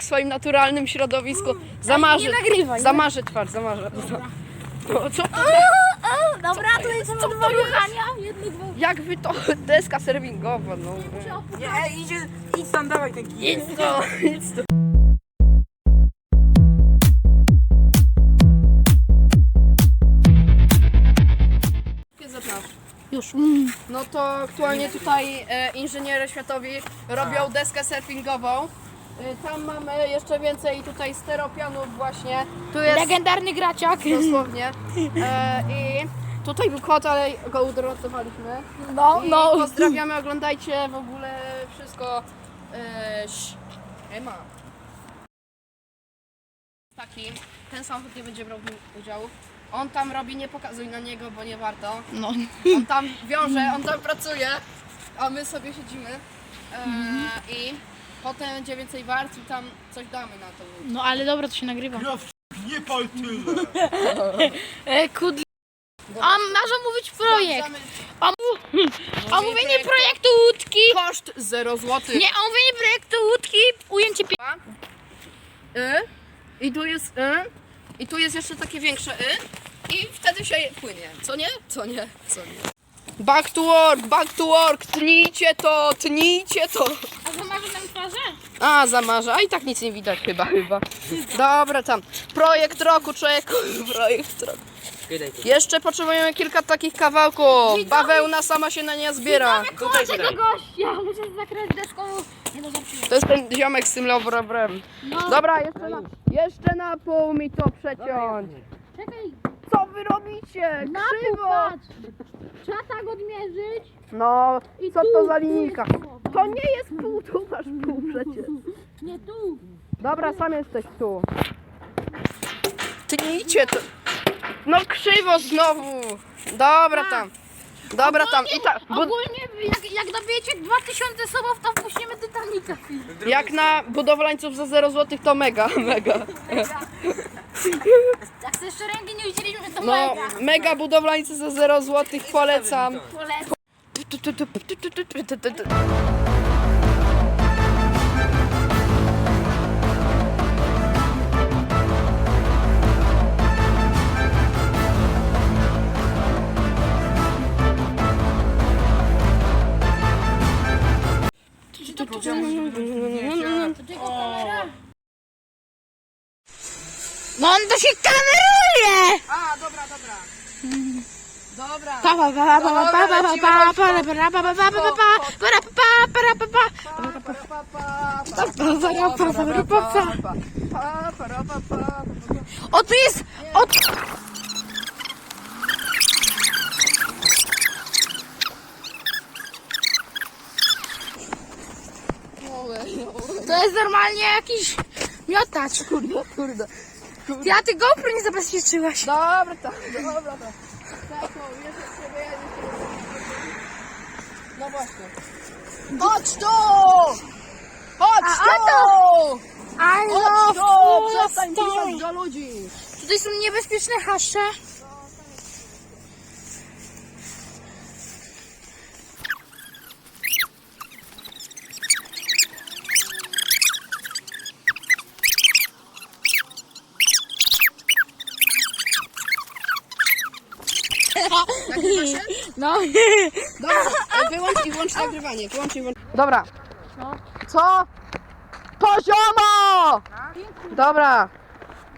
w swoim naturalnym środowisku. Zamarzy, nie nagrywaj, zamarzy twarz, zamarzy. No, co to? Dobra, tu jest co do ruchania. Jak wy to? Deska serwingowa, no. Nie, idzie, idź tam, dawaj ten kij. Idź to, idź to. Już. Mm. No to aktualnie tutaj e, inżynierowie światowi robią deskę surfingową. E, tam mamy jeszcze więcej tutaj steropianów właśnie. Tu jest Legendarny graciak. dosłownie. E, I tutaj był kot, ale go udrotowaliśmy. No, I no. pozdrawiamy, oglądajcie w ogóle wszystko. E, ś- Ema. Taki, ten samochód nie będzie brał w nim udziału. On tam robi, nie pokazuj na niego, bo nie warto. No. On tam wiąże, on tam pracuje, a my sobie siedzimy. E, I potem będzie więcej wart i tam coś damy na to. No ale dobra, to się nagrywa. Nie pal tyle! E, kudl... A masz omówić projekt. Sprawdzamy Omówienie projektu łódki. Koszt 0 zł. Nie, omówienie projektu łódki. Ujęcie pi... Y. I tu jest y. I tu jest jeszcze takie większe y. I wtedy się płynie. Co nie? Co nie? Co nie? Back to work, back to work, tnijcie to, tnijcie to. A zamarzy nam twarze? A, zamarza, a i tak nic nie widać chyba, chyba. Dobra, tam. Projekt roku, człowieku, projekt roku. Jeszcze potrzebujemy kilka takich kawałków. Bawełna sama się na nie zbiera. Koło tego gościa. Muszę zakręcić deską. Nie zapisu. To jest ten ziomek z tym lowrobrem. No. Dobra, jeszcze na, jeszcze na pół mi to przeciąć. Czekaj. Co wy robicie? Na Krzywo! patrz. Trzeba tak odmierzyć. No, I co tu, to za tu linijka? jest połowa. To nie jest pół, tu masz pół przecież. Nie tu. Dobra, sam jesteś tu. Tnijcie to. No krzywo znowu. Dobra tam. Dobra tam. I ta, bu- Ogólnie jak, dobijecie 2000 subów, to wpuścimy Titanica film. jak na budowlańców za 0 zł to mega, mega. Jak jeszcze ręki nie udzieliliśmy, to No, mega. mega budowlańcy za 0 zł polecam. Polecam. No on to się kameruje! A, dobra, dobra. Dobra. Pa pa pa pa pa pa pa pa pa pa pa pa pa pa pa pa pa pa pa pa O tu jest! O, to jest normalnie jakiś miotacz. Kurde, kurde. Ty, a ty GoPro nie zabezpieczyłaś. Dobra, tak, dobra. Tak, no, jeszcze sobie jedzie. No właśnie. Chodź tu! Chodź A, tu! I Chodź tu! love Przestań Polskę. pisać do ludzi. Tutaj są niebezpieczne hasze. Nagrywa się? No. Dobra, e, wyłącz i włącz nagrywanie. Wyłącz i włącz. Dobra. Co? Poziomo! Dobra,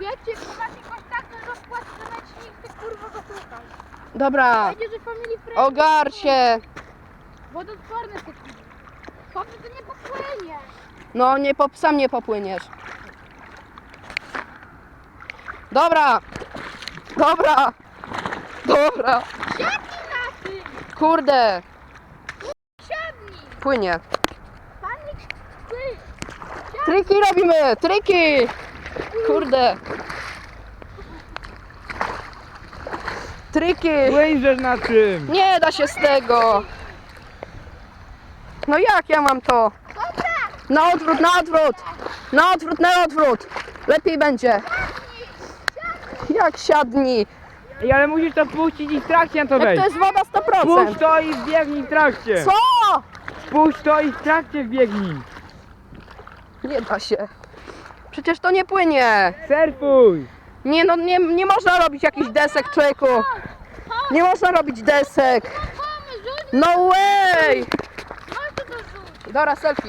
Wiecie, to masz jakoś tak rozkład, że nawet nikt ty kurwa zasłuchasz. dobra. Będzie, że family friend. Ogar się. Wodoodporne te chwile. Chłopie, to nie popłynie. No, nie pop, sam nie popłyniesz. Dobra. Dobra. Dobra. Kurde. Płynie. Triki robimy, triki. Kurde. Triki. Płyńżesz na czym? Nie da się z tego. No jak ja mam to? Na odwrót, na odwrót. Na odwrót, na odwrót. Lepiej będzie. Jak siadni? Ej, ale musisz to puścić i w trakcie na to Jak wejść. to jest woda Puść 100%. to i wbiegnij w trakcie. Co? Puść to i w trakcie wbiegnij. Nie da się. Przecież to nie płynie. Surfuj! Nie no, nie, nie można robić jakichś desek, człowieku. Nie można robić desek. No way! Dora, selfie.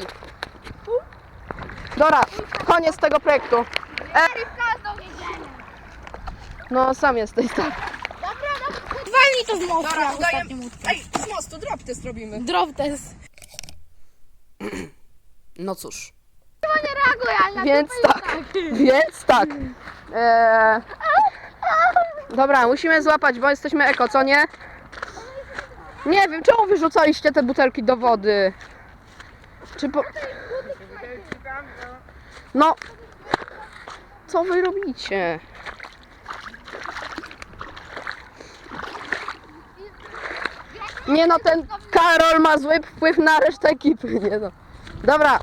Dora, koniec tego projektu. No, sam jesteś, tak. Walnij to w most. Dobra, udaję... ostatnim łódką. Ej, z mostu drop test robimy. Drop test. No cóż. Ale na Więc tak, więc tak. Eee, dobra, musimy złapać, bo jesteśmy eko, co nie? Nie wiem, czemu wyrzucaliście te butelki do wody? Czy po... No, co wy robicie? Nie no, ten Karol ma zły wpływ na resztę ekipy, nie no. Dobra,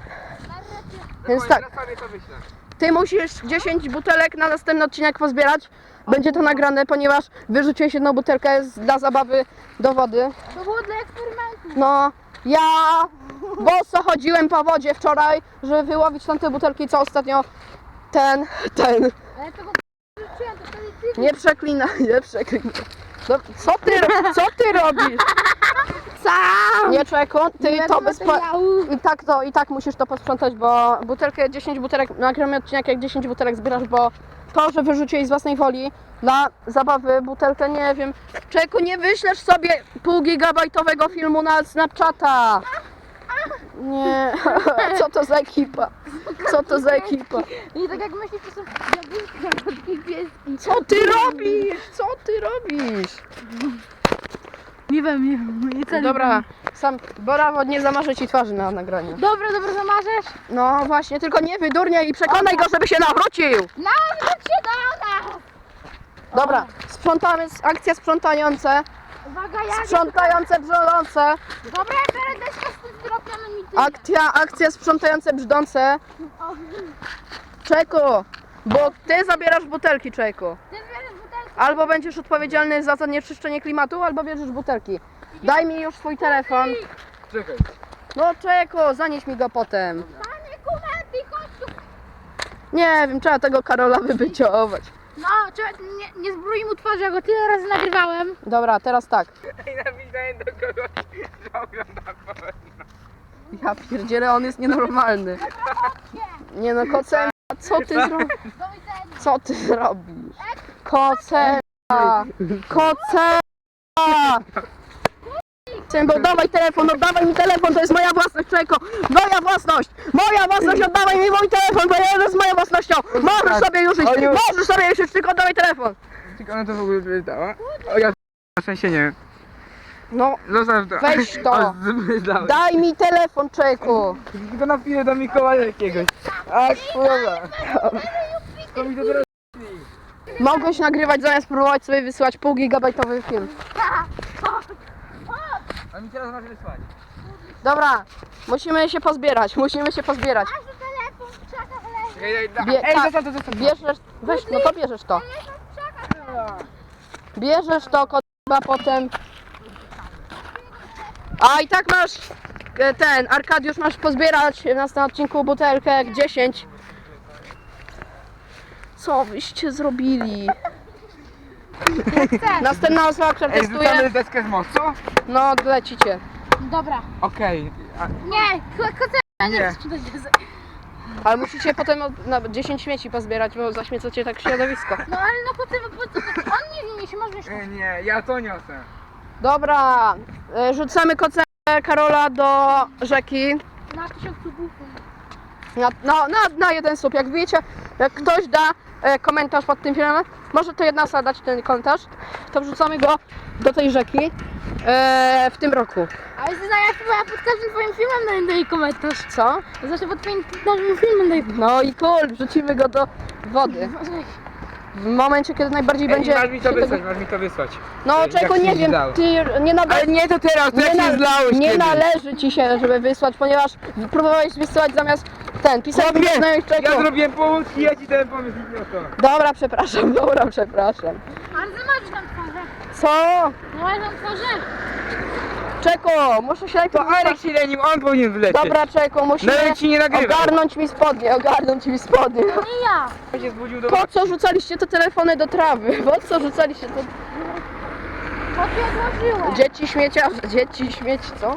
więc tak. Ja sobie to wyślę. Ty musisz 10 butelek na następny odcinek pozbierać. Będzie to nagrane, ponieważ wyrzuciłeś jedną butelkę z, dla zabawy do wody. To było dla eksperymentu. No, ja boso chodziłem po wodzie wczoraj, żeby wyłowić tamte butelki, co ostatnio ten, ten. Ale tego to wtedy ty Nie przeklinaj, nie przeklinaj. No, co ty, ro- co ty robisz? Sam. Nie człowieku, ty to bez... materiału. I tak to, i tak musisz to posprzątać, bo butelkę, 10 butelek, nagramy odcinek jak 10 butelek zbierasz, bo to, że wyrzuciłeś z własnej woli dla zabawy butelkę, nie wiem. Czeku, nie wyślesz sobie pół gigabajtowego filmu na Snapchata. Nie, co to za ekipa? Co to za ekipa? I tak jak myślisz, to są i pieski. Co ty robisz? Co ty robisz? Nie wiem, nie wiem. Nie. Dobra, sam, brawo, nie zamarzę ci twarzy na nagraniu. Dobra, dobra, zamarzesz? No właśnie, tylko nie wydurniaj i przekonaj go, żeby się nawrócił. Nawróć się do nas! Dobra, sprzątamy, akcja sprzątające, Uwaga, ja... sprzątające brzdące, Dobra, ja biorę deskę z tym mi ty. akcja, akcja sprzątające brzdące. O, Czeku, bo ty zabierasz butelki, Czeku. Ty. Albo będziesz odpowiedzialny za zanieczyszczenie klimatu, albo bierzesz butelki. Daj mi już swój telefon. Czekaj. No Czeku, zanieś mi go potem. Panie kumenty, chodź tu. Nie wiem, trzeba tego Karola wybyciować. No, trzeba, nie, nie zbrój mu twarzy, ja go tyle razy nagrywałem. Dobra, teraz tak. Ej, napisałem do kogoś, że ogląda porno. Ja pierdzielę, on jest nienormalny. Nie no, kocem, co ty zrobisz? Do widzenia. Co ty robisz? Koce! Koce! Bo dawaj telefon, no dawaj mi telefon, to jest moja własność, człowieku! Moja własność! Moja własność, oddawaj mi mój telefon, bo ja jest moją własnością! Możesz sobie już iść, możesz sobie już iść, tylko oddawaj telefon! Tylko ona to w ogóle przeczytała? O ja na szczęście nie. No, Zostaw to. Weź to. Daj mi telefon, człowieku! Tylko na chwilę do Mikołaja jakiegoś. A kurwa. To mi to teraz... Mogłeś nagrywać zamiast próbować sobie wysyłać pół gigabajtowy film. A mi teraz masz wysłać. Dobra, musimy się pozbierać, musimy się pozbierać. Masz tu telefon w krzakach leży. Czekaj, daj, daj. Bie- Ej, tak. zostaw to, zostaw to. Bierzesz, weź, no to bierzesz to. Bierzesz to, chyba potem. A i tak masz e, ten, Arkadiusz masz pozbierać na następnym odcinku butelkę jak 10. Co wyście zrobili? Następna osoba, która Ej, testuje, deskę z mostu? no lecicie. Dobra. Okej. A- Nie, nie Nie. chcę desek. Ale musicie potem od- na 10 śmieci pozbierać, bo zaśmiecacie tak środowisko. No ale no po tym, po co? On nie masz mieszkać. e, Nie, ja to niosę. Dobra, e, rzucamy kocę Karola do rzeki. Na tysiąc subów. Na, no, na, na jeden słup. Jak wiecie, jak ktoś da komentarz pod tym filmem, może to jedna osoba dać ten komentarz, to wrzucamy go do tej rzeki e, w tym roku. Ale ty ja chyba ja pod każdym twoim filmem daję komentarz. Co? Zawsze pod twoim nowym filmem daję No i cool, wrzucimy go do wody. W momencie, kiedy najbardziej Ej, będzie... masz mi to się wysłać, tego- masz mi to wysłać. No czego nie wiem, zdało. ty nie nada... Ale nie to teraz, to nie, jak się zlałeś nie kiedyś. należy ci się, żeby wysłać, ponieważ próbowałeś wysyłać zamiast ten, Chłopie, do znajomych Ja człowieków. zrobiłem połudki, ja ci dałem pomysł idioto. Dobra, przepraszam, dobra, przepraszam. Ty masz tam twarze. Co? No masz tam twarze. Czeko, muszę się To najpierw... Arek się lenił, on powinien wlecieć. Dobra, Czeko, musimy Nawet ci nie nagrywał. ogarnąć mi spodnie, ogarnąć mi spodnie. Nie ja. On się zbudził do... Po co rzucaliście te telefony do trawy? Po co rzucaliście to... To cię odłożyłem. Dzieci śmieciarze, dzieci śmieci, co?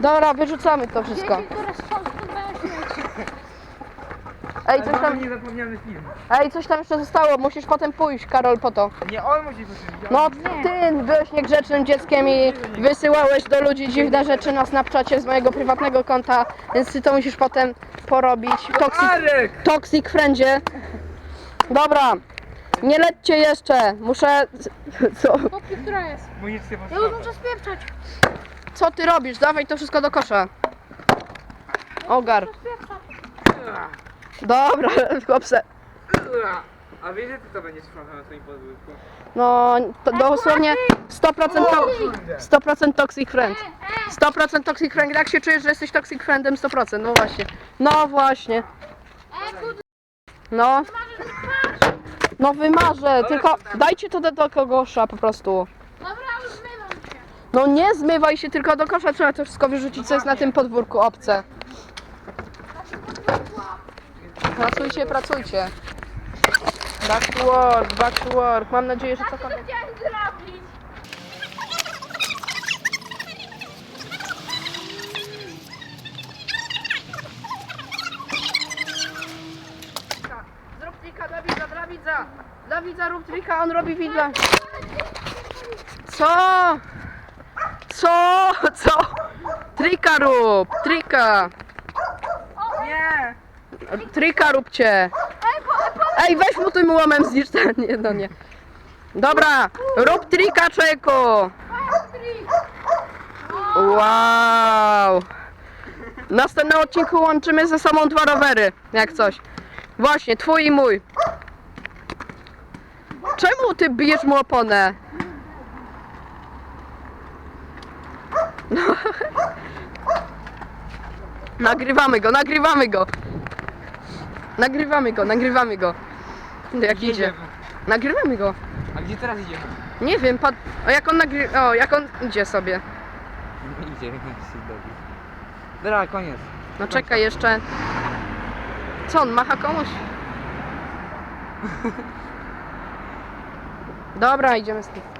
Dobra, wyrzucamy to wszystko. Dzieci, które. Ej, coś tam, niezapomniany film. ej, coś tam jeszcze zostało, musisz potem pójść, Karol, po to. Nie, on musi poczynić. No, ty byłeś niegrzecznym dzieckiem i wysyłałeś do ludzi dziwne rzeczy na Snapchacie z mojego prywatnego konta, więc ty to musisz potem porobić. Toxic, Arek! toxic friendzie. Dobra, nie lećcie jeszcze, muszę... Co? Która jest. Ja już muszę spieprzać. Co ty robisz? Dawaj to wszystko do kosza. Ogar. Dobra, chłopcze. A wiesz, że ty to będziesz sprzątał na swoim podwórku? No, to dosłownie 100% to, 100% toxic friend. 100% toxic friend. Jak się czujesz, że jesteś toxic friendem 100%? No właśnie. No właśnie. No. No wymarzę, tylko dajcie to do, do kogosza po prostu. dobra, zmywam się. No nie zmywaj się, tylko do kosza trzeba to wszystko wyrzucić, co jest na tym podwórku obce. Pracujcie, pracujcie. Back to work, back to work. Mam nadzieję, że cokolwiek... Chciałem zrobić. Zrób trika dla widza, dla widza. Dla widza rób trika, on robi widza. Co? Co? Co? Trika rób, trika. Trika róbcie. Ej, weź mu tym łomem zniszcz ten, nie, no nie. Dobra, rób trika, czeku. Wow. W następnym odcinku łączymy ze sobą dwa rowery, jak coś. Właśnie, twój i mój. Czemu ty bijesz mu oponę? No. Nagrywamy go, nagrywamy go. Nagrywamy go, nagrywamy go. Jak idzie. Nagrywamy go. A gdzie teraz idziemy? Nie wiem, pad... o jak on nagry... O, jak on idzie sobie. Idzie, jak się dobi. Dobra, koniec. No czekaj jeszcze. Co on macha komuś? Dobra, idziemy z tym.